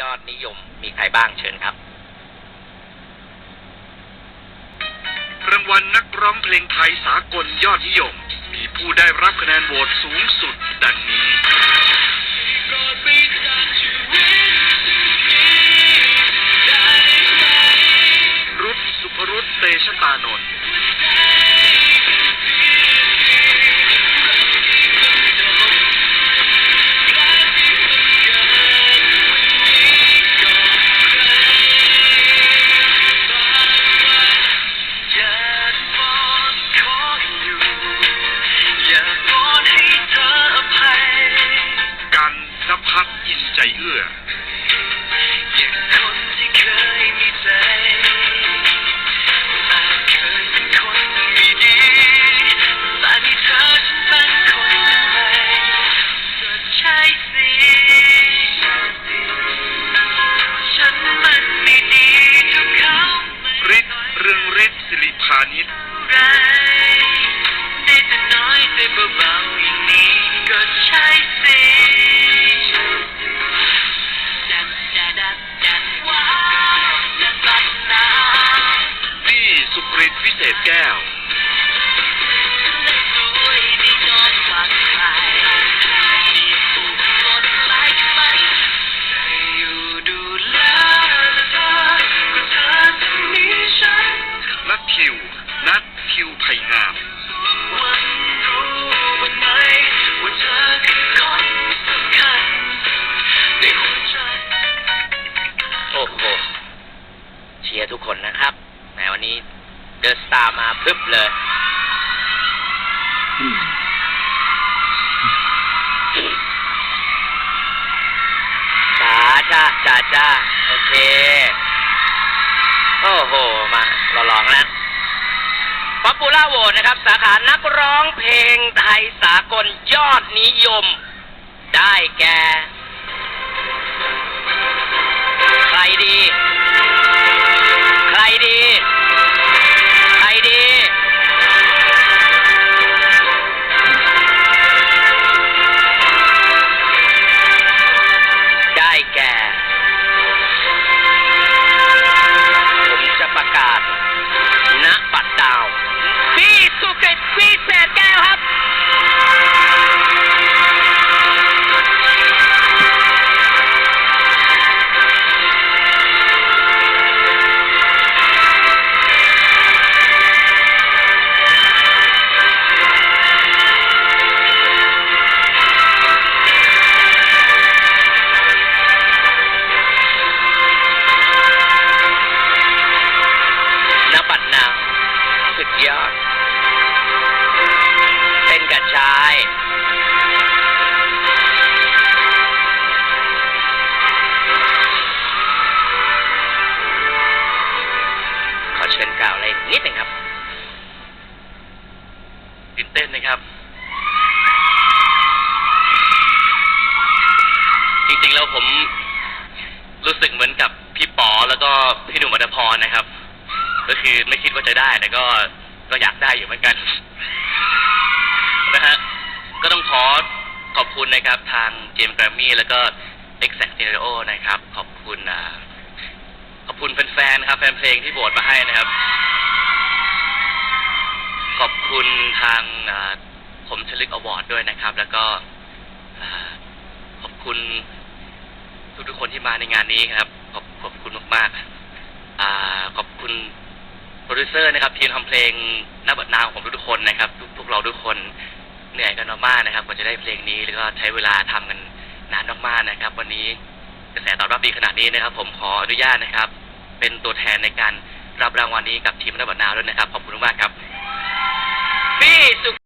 ยอดนิยมมีใครบ้างเชิญครับ รางวัลนักร้องเพลงไทยสากลยอดนิยม มีผู้ได้รับคะแนนโหวตสูงสุดดังนี้รุตสุภรุตเตชะตานนท์ สิฉันมันไม่ดีเท่าเขาไม่ฤทธิ์เรืองฤทธิ์สิริพานิชไรได้แต่น้อยใจเบาๆอย่างนี้ก็ใช่สิดัดดัดดัดดัดว้าวดัดดัดนานี่สุกริตวิเศษแก้ว ญในหัวใจโอ้โหเชียร์ทุกคนนะครับแหมวันนี้เดอะสตาร์มาพึบเลยจ้าจ้าจ้าจ้าโอเค โอ้โห มาเราลองแล้ว ป๊อปปูล่าโหวตนะครับ สาขานักร้องเพลงไทยสากลยอดนิยม ได้แก่ ใครดี 30 ปี8แก้วครับ เชิญกล่าวอะไรนิดหนึ่งครับตื่นเต้นนะครับ จริงๆแล้วผมรู้สึกเหมือนกับพี่ป๋อแล้วก็พี่หนุ่มอัตพรนะครับ ก็คือไม่คิดว่าจะได้แต่ก็ก็อยากได้อยู่เหมือนกันนะฮะก็ต้องขอขอบคุณนะครับ ทางเจมส์แกรมมี่แล้วก็ Exact Stereo นะครับ ขอบคุณอ่า ขอบคุณแฟนๆนะครับ แฟนเพลงที่โหวตมาให้นะครับ ขอบคุณทางผมชลึกอวอร์ดด้วยนะครับ แล้วก็ขอบคุณทุกๆคนที่มาในงานนี้ครับ ขอบขอบคุณมากๆขอบคุณโปรดิวเซอร์นะครับ ทีมทำเพลงหน้าบัดนาวของทุกๆคนนะครับ ทุกพวกเราทุกคนเหนื่อยกันมากนะครับกว่าจะได้เพลงนี้แล้วก็ใช้เวลาทำกันนานมากๆนะครับ วันนี้ กระแสตอบรับดีขนาดนี้นะครับ ผมขออนุญาตนะครับ เป็นตัวแทนในการรับรางวัลนี้กับทีมหน้าบัดนาวด้วยนะครับ ขอบคุณมากครับพี่สุ